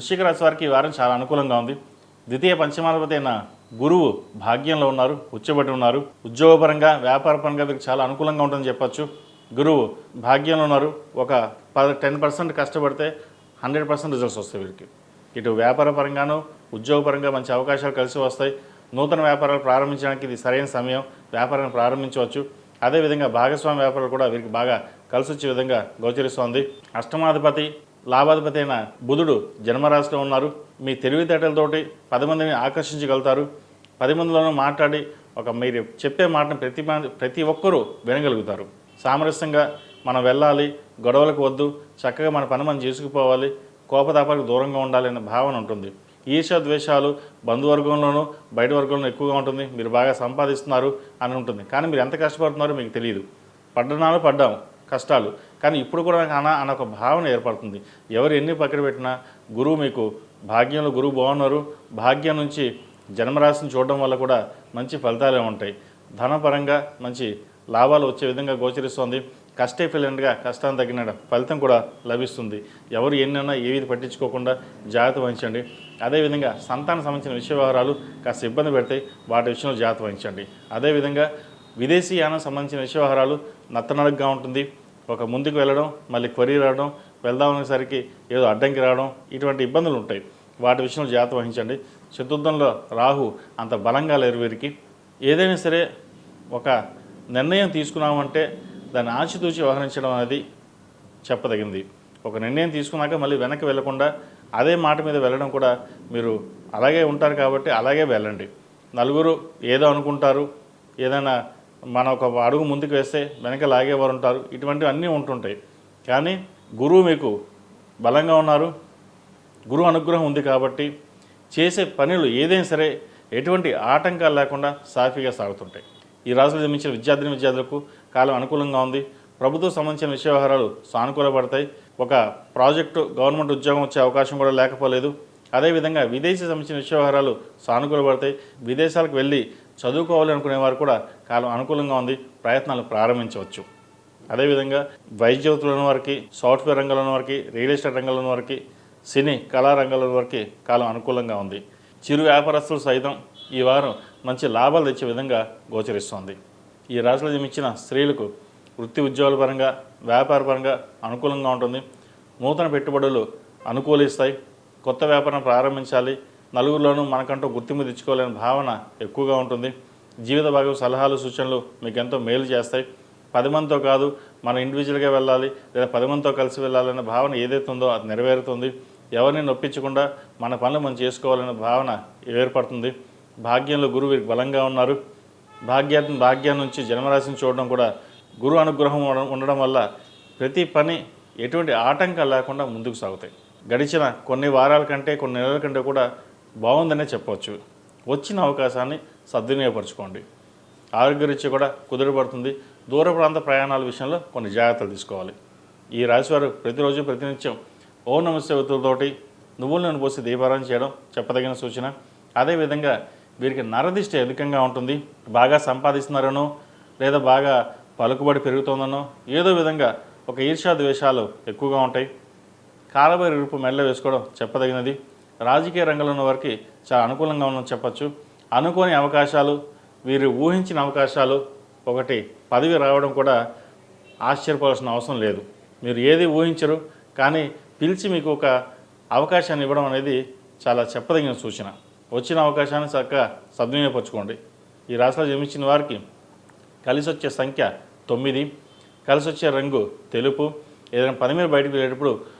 వృశ్చిక రాశి వారికి ఈ వారం చాలా అనుకూలంగా ఉంది. ద్వితీయ పంచమాధిపతి అయిన గురువు భాగ్యంలో ఉన్నారు ఉచ్చబడి ఉన్నారు. ఉద్యోగపరంగా వ్యాపారపరంగా వీరికి చాలా అనుకూలంగా ఉంటుందని చెప్పొచ్చు. గురువు భాగ్యంలో ఉన్నారు. ఒక పది టెన్ పర్సెంట్ కష్టపడితే హండ్రెడ్ పర్సెంట్ రిజల్ట్స్ వస్తాయి వీరికి. ఇటు వ్యాపార పరంగాను ఉద్యోగపరంగా మంచి అవకాశాలు కలిసి వస్తాయి. నూతన వ్యాపారాలు ప్రారంభించడానికి ఇది సరైన సమయం. వ్యాపారాన్ని ప్రారంభించవచ్చు. అదేవిధంగా భాగస్వామి వ్యాపారాలు కూడా వీరికి బాగా కలిసి వచ్చే విధంగా గోచరిస్తోంది. అష్టమాధిపతి లాభాధిపతి అయిన బుధుడు జన్మరాశిలో ఉన్నారు. మీ తెలివితేటలతోటి పది మందిని ఆకర్షించగలుగుతారు. పది మందిలోనూ మాట్లాడి ఒక మీరు చెప్పే మాటను ప్రతి ప్రతి ఒక్కరూ వినగలుగుతారు. సామరస్యంగా మనం వెళ్ళాలి గొడవలకు వద్దు చక్కగా మన పని మనం చేసుకుపోవాలి కోపతాపాలకు దూరంగా ఉండాలి అనే భావన ఉంటుంది. ఈర్ష ద్వేషాలు బంధువర్గంలోనూ బయట వర్గంలో ఎక్కువగా ఉంటుంది. మీరు బాగా సంపాదిస్తున్నారు అని ఉంటుంది. కానీ మీరు ఎంత కష్టపడుతున్నారో మీకు తెలియదు. పడ్డనాలు పడ్డాం. కష్టాలు. కానీ ఇప్పుడు కూడా నాకు అన అన్న ఒక భావన ఏర్పడుతుంది. ఎవరు ఎన్ని పక్కన పెట్టినా గురువు మీకు భాగ్యంలో గురువు బాగున్నారు. భాగ్యం నుంచి జన్మరాశిని చూడడం వల్ల కూడా మంచి ఫలితాలే ఉంటాయి. ధనపరంగా మంచి లాభాలు వచ్చే విధంగా గోచరిస్తోంది. కష్టే ఫిలెంట్గా కష్టాన్ని తగిన ఫలితం కూడా లభిస్తుంది. ఎవరు ఎన్నైనా ఏవి పట్టించుకోకుండా జాగ్రత్త వహించండి. అదేవిధంగా సంతానం సంబంధించిన విషయ వ్యవహారాలు కాస్త ఇబ్బంది పెడతాయి వాటి విషయంలో జాగ్రత్త వహించండి. అదేవిధంగా విదేశీ యానం సంబంధించిన విషయ వ్యవహారాలు నత్తనడగ్గా ఉంటుంది. ఒక ముందుకు వెళ్ళడం మళ్ళీ క్వరీ రావడం వెళ్దాం అనేసరికి ఏదో అడ్డంకి రావడం ఇటువంటి ఇబ్బందులు ఉంటాయి. వాటి విషయంలో జాగ్రత్త వహించండి. చతుర్థంలో రాహు అంత బలంగా లేరు వీరికి. ఏదైనా సరే ఒక నిర్ణయం తీసుకున్నామంటే దాన్ని ఆచితూచి వ్యవహరించడం అనేది చెప్పదగింది. ఒక నిర్ణయం తీసుకున్నాక మళ్ళీ వెనక్కి వెళ్ళకుండా అదే మాట మీద వెళ్ళడం కూడా మీరు అలాగే ఉంటారు కాబట్టి అలాగే వెళ్ళండి. నలుగురు ఏదో అనుకుంటారు. ఏదైనా మన ఒక అడుగు ముందుకు వేస్తే వెనక లాగేవారు ఉంటారు. ఇటువంటివన్నీ ఉంటుంటాయి. కానీ గురువు మీకు బలంగా ఉన్నారు. గురువు అనుగ్రహం ఉంది కాబట్టి చేసే పనులు ఏదైనా సరే ఎటువంటి ఆటంకాలు లేకుండా సాఫీగా సాగుతుంటాయి. ఈ రాజులు జన్మించిన విద్యార్థిని విద్యార్థులకు కాలం అనుకూలంగా ఉంది. ప్రభుత్వం సంబంధించిన విషయ వ్యవహారాలు సానుకూలపడతాయి ఒక ప్రాజెక్టు గవర్నమెంట్ ఉద్యోగం వచ్చే అవకాశం కూడా లేకపోలేదు. అదేవిధంగా విదేశీ సంబంధించిన విషయ వ్యవహారాలు సానుకూలపడతాయి విదేశాలకు వెళ్ళి చదువుకోవాలి అనుకునే వారు కూడా కాలం అనుకూలంగా ఉంది ప్రయత్నాలు ప్రారంభించవచ్చు. అదేవిధంగా వైద్య ఉన్న వారికి సాఫ్ట్వేర్ రంగంలో ఉన్న వారికి రియల్ ఎస్టేట్ రంగంలో ఉన్న వారికి సినీ కళా వారికి కాలం అనుకూలంగా ఉంది. చిరు వ్యాపారస్తులు సైతం ఈ వారం మంచి లాభాలు తెచ్చే విధంగా గోచరిస్తోంది. ఈ రాశిలో జన్మించిన స్త్రీలకు వృత్తి ఉద్యోగాల పరంగా వ్యాపార పరంగా అనుకూలంగా ఉంటుంది. నూతన పెట్టుబడులు అనుకూలిస్తాయి. కొత్త వ్యాపారం ప్రారంభించాలి. నలుగురిలోనూ మనకంటూ గుర్తింపు తెచ్చుకోలేని భావన ఎక్కువగా ఉంటుంది. జీవిత భాగం సలహాలు సూచనలు మీకు ఎంతో మేలు చేస్తాయి. పది మందితో కాదు మనం ఇండివిజువల్గా వెళ్ళాలి లేదా పది మందితో కలిసి వెళ్ళాలనే భావన ఏదైతే ఉందో అది నెరవేరుతుంది. ఎవరిని నొప్పించకుండా మన పనులు మనం చేసుకోవాలనే భావన ఏర్పడుతుంది. భాగ్యంలో గురువు వీరికి బలంగా ఉన్నారు. భాగ్యా భాగ్యం నుంచి జన్మరాశిని చూడడం కూడా గురు అనుగ్రహం ఉండడం- ఉండడం వల్ల ప్రతి పని ఎటువంటి ఆటంకాలు లేకుండా ముందుకు సాగుతాయి. గడిచిన కొన్ని వారాల కంటే కొన్ని నెలల కంటే కూడా బాగుందనే చెప్పవచ్చు వచ్చిన అవకాశాన్ని సద్వినియోగపరచుకోండి. ఆరోగ్యరీత్యా కూడా కుదురుపడుతుంది దూర ప్రాంత ప్రయాణాల విషయంలో కొన్ని జాగ్రత్తలు తీసుకోవాలి. ఈ రాశివారు ప్రతిరోజు ప్రతినిత్యం ఓ నమస్తే ఒత్తులతోటి పోసి దీపారాయణ చేయడం చెప్పదగిన సూచన. అదేవిధంగా వీరికి నరదిష్ట అధికంగా ఉంటుంది. బాగా సంపాదిస్తున్నారనో లేదా బాగా పలుకుబడి పెరుగుతుందనో ఏదో విధంగా ఒక ఈర్ష్యా ద్వేషాలు ఎక్కువగా ఉంటాయి. కాలబైరి రూపు మెల్ల వేసుకోవడం చెప్పదగినది. రాజకీయ రంగంలో ఉన్న వారికి చాలా అనుకూలంగా ఉందని చెప్పచ్చు. అనుకోని అవకాశాలు వీరు ఊహించిన అవకాశాలు ఒకటి పదవి రావడం కూడా ఆశ్చర్యపోవాల్సిన అవసరం లేదు. మీరు ఏది ఊహించరు కానీ పిలిచి మీకు ఒక అవకాశాన్ని ఇవ్వడం అనేది చాలా చెప్పదగిన సూచన. వచ్చిన అవకాశాన్ని చక్కగా సద్వినియోగపరచుకోండి. ఈ రాశిలో జన్మించిన వారికి కలిసి వచ్చే సంఖ్య తొమ్మిది కలిసి వచ్చే రంగు తెలుపు. ఏదైనా పని మీద బయటకు వెళ్ళేటప్పుడు